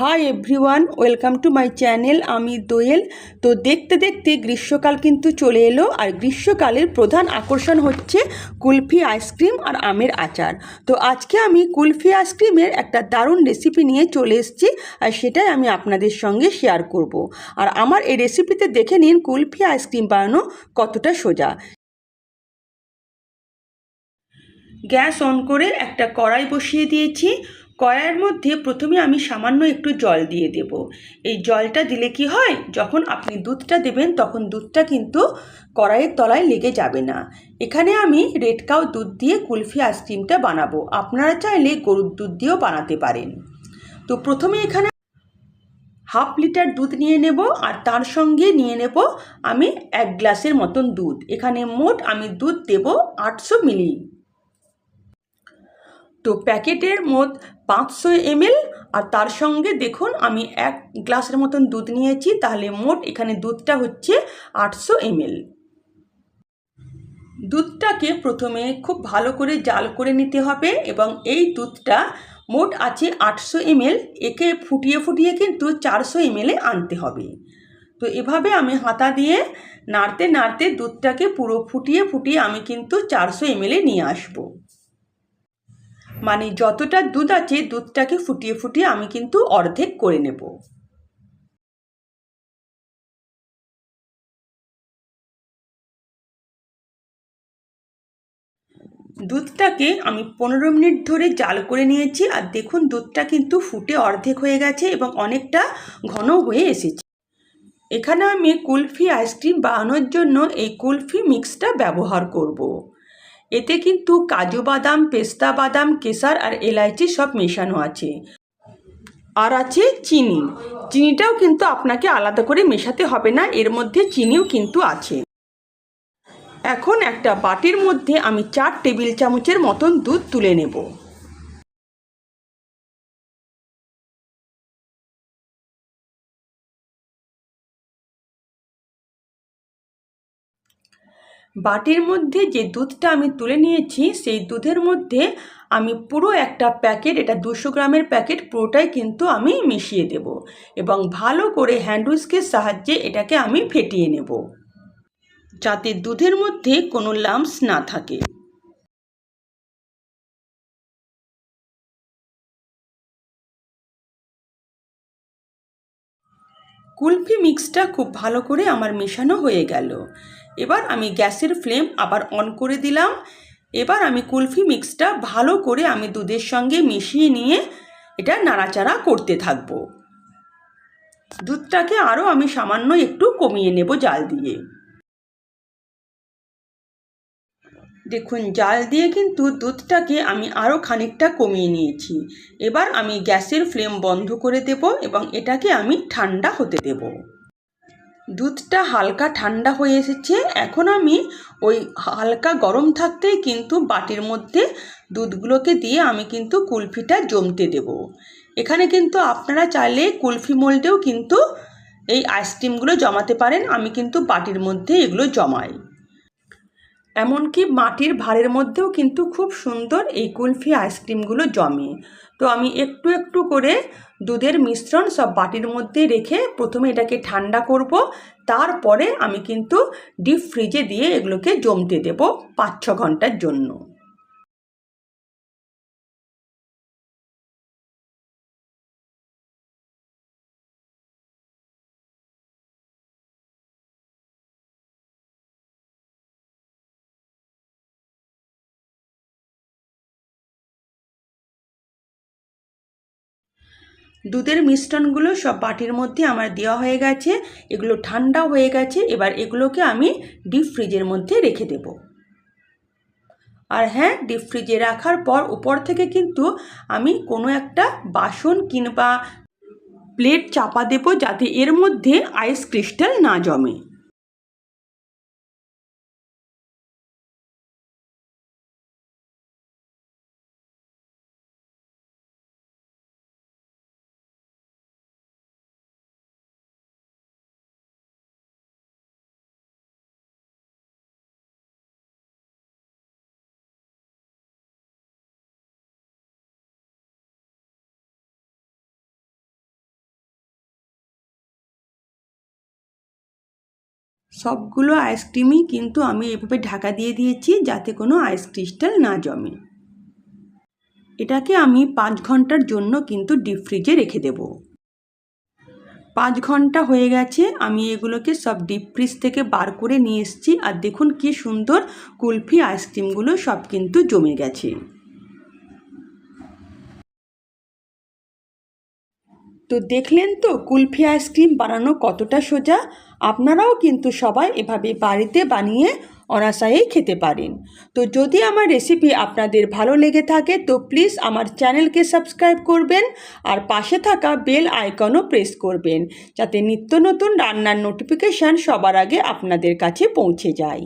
Hi everyone welcome to my channel আমি দোয়েল। তো দেখতে দেখতে গ্রীষ্মকাল কিন্তু চলে এলো, আর গ্রীষ্মকালের প্রধান আকর্ষণ হচ্ছে কুলফি আইসক্রিম আর আমের আচার। তো আজকে আমি কুলফি আইসক্রিমের একটা দারুণ রেসিপি নিয়ে চলে এসেছি, আর সেটাই আমি আপনাদের সঙ্গে শেয়ার করব। আর আমার এই রেসিপিতে দেখে নিন কুলফি আইসক্রিম বানানো কতটা সোজা। গ্যাস অন করে একটা কড়াই বসিয়ে দিয়েছি। কড়াইয়ের মধ্যে প্রথমে আমি সামান্য একটু জল দিয়ে দেব। এই জলটা দিলে কি হয়? যখন আপনি দুধটা দেবেন, তখন দুধটা কিন্তু কড়াইয়ের তলায় লেগে যাবে না। এখানে আমি রেড কাউ দুধ দিয়ে কুলফি আইসক্রিমটা বানাবো। আপনারা চাইলে গরুর দুধ দিয়েও বানাতে পারেন। তো প্রথমে এখানে হাফ লিটার দুধ নিয়ে নেব আর তার সঙ্গে নিয়ে নেব আমি এক গ্লাসের মতন দুধ। এখানে মোট আমি দুধ দেব আটশো মিলি তো প্যাকেটের মোট পাঁচশো এমএল আর তার সঙ্গে দেখুন আমি এক গ্লাসের মতন দুধ নিয়েছি, তাহলে মোট এখানে দুধটা হচ্ছে আটশো এমএল। দুধটাকে প্রথমে খুব ভালো করে জাল করে নিতে হবে এবং এই দুধটা মোট আছে আটশো এমএল, একে ফুটিয়ে ফুটিয়ে কিন্তু চারশো এমএলে আনতে হবে। তো এভাবে আমি হাতা দিয়ে নাড়তে নাড়তে দুধটাকে পুরো ফুটিয়ে ফুটিয়ে আমি কিন্তু চারশো এমএলে নিয়ে আসব। মানে যতটা দুধ আছে দুধটাকে ফুটিয়ে ফুটিয়ে আমি কিন্তু অর্ধেক করে নেব দুধটাকে আমি পনেরো মিনিট ধরে জাল করে নিয়েছি আর দেখুন দুধটা কিন্তু ফুটে অর্ধেক হয়ে গেছে এবং অনেকটা ঘন হয়ে এসেছে এখানে আমি কুলফি আইসক্রিম বানানোর জন্য এই কুলফি মিক্সটা ব্যবহার করব। এতে কিন্তু কাজু বাদাম, পেস্তা বাদাম কেসার আর এলাইচি সব মেশানো আছে। আর আছে চিনি। চিনিটাও কিন্তু আপনাকে আলাদা করে মেশাতে হবে না, এর মধ্যে চিনিও কিন্তু আছে। এখন একটা বাটির মধ্যে আমি চার টেবিল চামচের মতন দুধ তুলে নেব। বাটির মধ্যে যে দুধটা আমি তুলে নিয়েছি, সেই দুধের মধ্যে আমি পুরো একটা প্যাকেট, এটা দুশো গ্রামের প্যাকেট, পুরোটাই কিন্তু আমি মিশিয়ে দেব এবং ভালো করে হ্যান্ড উইস্কের সাহায্যে এটাকে আমি ফেটিয়ে নেব যাতে দুধের মধ্যে কোনো লাম্পস না থাকে। কুলফি মিক্সটা খুব ভালো করে আমার মেশানো হয়ে গেল। এবার আমি গ্যাসের ফ্লেম আবার অন করে দিলাম। এবার আমি কুলফি মিক্সটা ভালো করে আমি দুধের সঙ্গে মিশিয়ে নিয়ে এটা নাড়াচাড়া করতে থাকব। দুধটাকে আরও আমি সামান্য একটু কমিয়ে নেব জাল দিয়ে। দেখুন, জাল দিয়ে কিন্তু দুধটাকে আমি আরও খানিকটা কমিয়ে নিয়েছি। এবার আমি গ্যাসের ফ্লেম বন্ধ করে দেব এবং এটাকে আমি ঠান্ডা হতে দেব। দুধটা হালকা ঠান্ডা হয়ে এসেছে। এখন আমি ওই হালকা গরম থাকতেই কিন্তু বাটির মধ্যে দুধগুলোকে দিয়ে আমি কিন্তু কুলফিটা জমতে দেব। এখানে কিন্তু আপনারা চাইলে কুলফি মোল্ডেও কিন্তু এই আইসক্রিমগুলো জমাতে পারেন। আমি কিন্তু বাটির মধ্যে এগুলো জমাই। এমনকি মাটির ভাঁড়ের মধ্যেও কিন্তু খুব সুন্দর এই কুলফি আইসক্রিমগুলো জমে। তো আমি একটু একটু করে দুধের মিশ্রণ সব বাটির মধ্যে রেখে প্রথমে এটাকে ঠান্ডা করব, তারপরে আমি কিন্তু ডিপ ফ্রিজে দিয়ে এগুলোকে জমতে দেব পাঁচ ছ ঘণ্টার জন্য। দুধের মিশ্রণগুলো সব বাটির মধ্যে আমার দেওয়া হয়ে গেছে, এগুলো ঠান্ডা হয়ে গেছে, এবার এগুলোকে আমি ডিপ ফ্রিজের মধ্যে রেখে দেব। আর হ্যাঁ ডিপ ফ্রিজে রাখার পর উপর থেকে কিন্তু আমি কোনো একটা বাসন কিংবা প্লেট চাপা দেব যাতে এর মধ্যে আইস ক্রিস্টাল না জমে। সবগুলো আইসক্রিমই কিন্তু আমি এভাবে ঢাকা দিয়ে দিয়েছি যাতে কোনো আইস ক্রিস্টাল না জমে। এটাকে আমি পাঁচ ঘণ্টার জন্য কিন্তু ডিপ ফ্রিজে রেখে দেব। পাঁচ ঘণ্টা হয়ে গেছে, আমি এগুলোকে সব ডিপ ফ্রিজ থেকে বার করে নিয়ে এসেছি আর দেখুন কি সুন্দর কুলফি আইসক্রিমগুলো সব কিন্তু জমে গেছে। তো দেখলেন তো, কুলফি আইসক্রিম বানানো কতটা সোজা? আপনারাও কিন্তু সবাই এভাবে বাড়িতে বানিয়ে অনাসায়েই খেতে পারেন। তো যদি আমার রেসিপি আপনাদের ভালো লেগে থাকে, তো প্লিজ আমার চ্যানেলকে সাবস্ক্রাইব করবেন আর পাশে থাকা বেল আইকনও প্রেস করবেন, যাতে নিত্য নতুন রান্নার নোটিফিকেশান সবার আগে আপনাদের কাছে পৌঁছে যায়।